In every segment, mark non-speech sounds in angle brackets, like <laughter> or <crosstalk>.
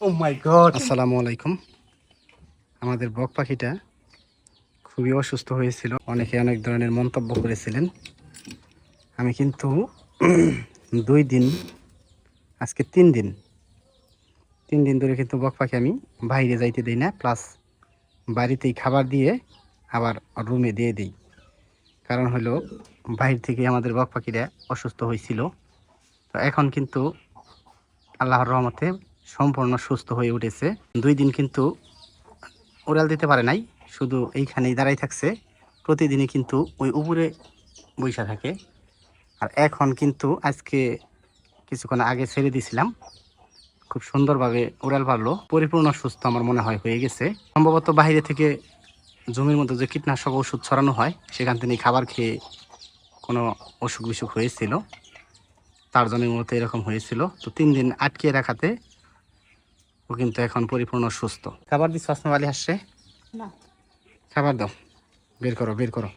ও god আসসালামু আলাইকুম। আমাদের বক পাখিটা খুবই অসুস্থ হয়েছিল। অনেকে অনেক ধরনের মন্তব্য করেছিলেন। আমি কিন্তু <clears throat> দুই দিন, আজকে তিন দিন তিন দিন ধরে কিন্তু বক পাখি আমি বাইরে যাইতে দিই না। প্লাস বাড়িতেই খাবার দিয়ে আবার রুমে দিয়ে দিই। কারণ হলো বাইরে থেকে আমাদের বক পাখিরা অসুস্থ হয়েছিল। তো এখন কিন্তু আল্লাহর রহমতে সম্পূর্ণ সুস্থ হয়ে উঠেছে। দুই দিন কিন্তু উড়াল দিতে পারে নাই, শুধু এইখানেই দাঁড়াই থাকছে। প্রতিদিনই কিন্তু ওই উপরে বৈশা থাকে। আর এখন কিন্তু আজকে কিছুক্ষণ আগে ছেড়ে দিয়েছিলাম খুব সুন্দরভাবে উড়াল পারল পরিপূর্ণ সুস্থ আমার মনে হয় হয়ে গেছে। সম্ভবত বাইরে থেকে জমির মধ্যে যে কীটনাশক ওষুধ ছড়ানো হয়, সেখান থেকে খাবার খেয়ে কোনো অসুখ বিসুখ হয়েছিল। তার জন্য মূলত এরকম হয়েছিল। তো তিন দিন আটকে রাখাতে ও কিন্তু এখন পরিপূর্ণ সুস্থ। খাবার দিচ্ছ আসমা আলী হাসছে? না। খাবার দাও। বের করো বের করো।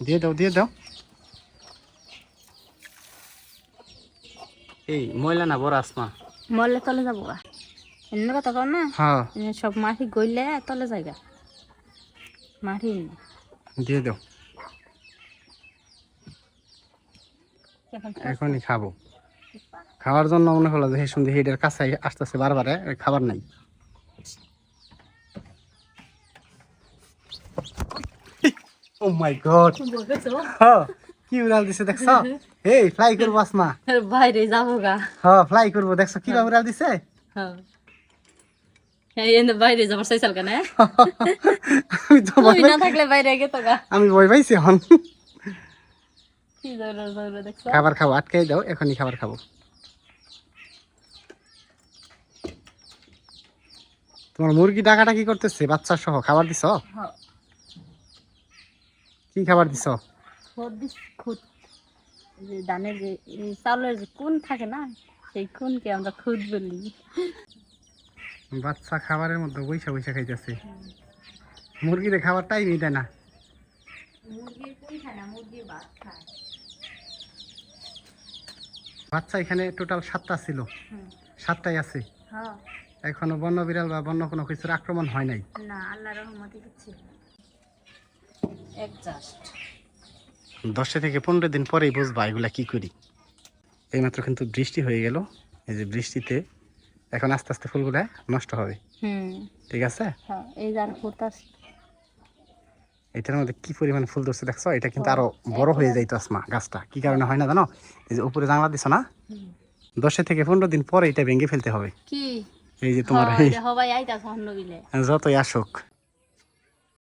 দিয়ে দাও দিয়ে দাও। এই ময়লা না বড় আসমা? মরলে তলে যাব এমনি কথা কর না? হ্যাঁ। সব মাটি গইলে তলে জায়গা মাটি দিয়ে দাও। এখনই খাব। খাওয়ার জন্য মনে হলো যে সন্ধে হেডের কাছে আসতেছে বারবারে খাবার নাই। Oh my God. কি উড়াল দিছে দেখছ? <laughs> এই ফ্লাই করব আসমা। বাইরে যাব গা। হ্যাঁ ফ্লাই করব দেখছ কি উড়াল দিছে? হ্যাঁ বাইরে যাবার চাইছাল কেন <laughs> আমি তো ভয় না থাকলে বাইরে গেত গা। আমি ভয় পাইছি এখন। খাবার খাব আটকাই দাও এখনই খাবার খাব। তোমার মুরগি ডাকাটা কি করতেছে? বাচ্চা সহ খাবার দিছ? হ্যাঁ। কি খাবার দিছ? খুদ যে ধানের যে চাউলের যে কোন থাকে না সেই কোনকে আমরা খুদ বলি। বাচ্চা খাবারের মধ্যে বৈশা বৈশা খাইতেছে। মুরগিরে খাবার টাইমই দেয় না। মুরগির কোন খায় না মুরগির ভাত খায়। বাচ্চা এখানে টোটাল সাতটা ছিল। সাতটাই আছে। হ্যাঁ। এখনও বন্য বিড়াল বা বন্য কোনো কিছুর আক্রমণ হয় নাই। না আল্লাহ রহমতে কিছু দশটা থেকে পনেরো দিন পরেই বুঝবা এগুলা কি করি। এইমাত্র কিন্তু বৃষ্টি হয়ে গেল। এই যে বৃষ্টিতে এখন আস্তে আস্তে ফুলগুলা নষ্ট হবে। ঠিক আছে? হ্যাঁ এই যার ফুটাস এটার মধ্যে কি পরিমাণ ফুল ধরছে দেখছ? এটা কিন্তু আরও বড় হয়ে যাইতো আসমা গাছটা। কি কারণে হয় না জানো? এই যে উপরে জানলা দিছো না? দশে থেকে পনেরো দিন পরে এটা ভেঙে ফেলতে হবে। কি? এই যে তোমার যতই আসুক।